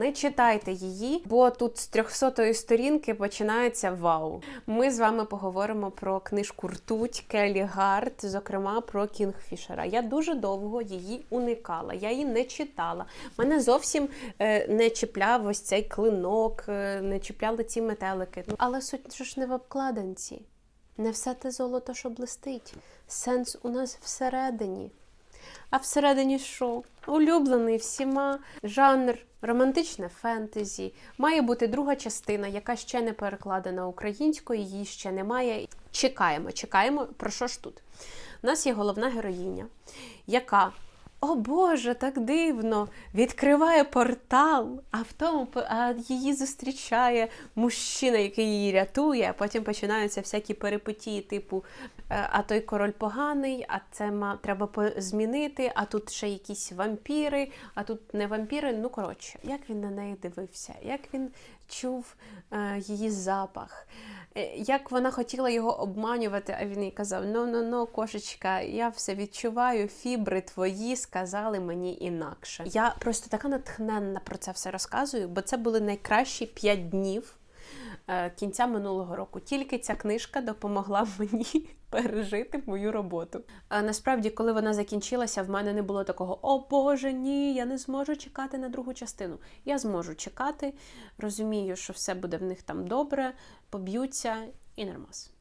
Не читайте її, бо тут з 300 сторінки починається вау. Ми з вами поговоримо про книжку Ртуть Келлі Гард, зокрема про Кінгфішера. Я дуже довго її уникала, я її не читала. Мене зовсім е, не чіпляв ось цей клинок, е, не чіпляли ці метелики. Ну, але суть ж не в обкладинці. Не все те золото, що блистить. Сенс у нас всередині. А всередині що? Улюблений всіма жанр, романтичне фентезі. Має бути друга частина, яка ще не перекладена українською, її ще немає. Чекаємо, чекаємо. Про що ж тут? У нас є головна героїня, яка. О Боже, так дивно! Відкриває портал, а в тому а її зустрічає мужчина, який її рятує. А потім починаються всякі перипетії, типу, е, а той король поганий, а це ма, треба змінити, а тут ще якісь вампіри, а тут не вампіри. Ну, коротше, як він на неї дивився, як він чув е, її запах. Е, Як вона хотіла його обманювати, а він їй казав: ну ну ну кошечка, я все відчуваю, фібри твої сказали мені інакше. Я просто така натхненна про це все розказую, бо це були найкращі п'ять днів кінця минулого року. Тільки ця книжка допомогла мені пережити мою роботу. А насправді, коли вона закінчилася, в мене не було такого: о Боже, ні, я не зможу чекати на другу частину. Я зможу чекати, розумію, що все буде в них там добре, поб'ються і нормас.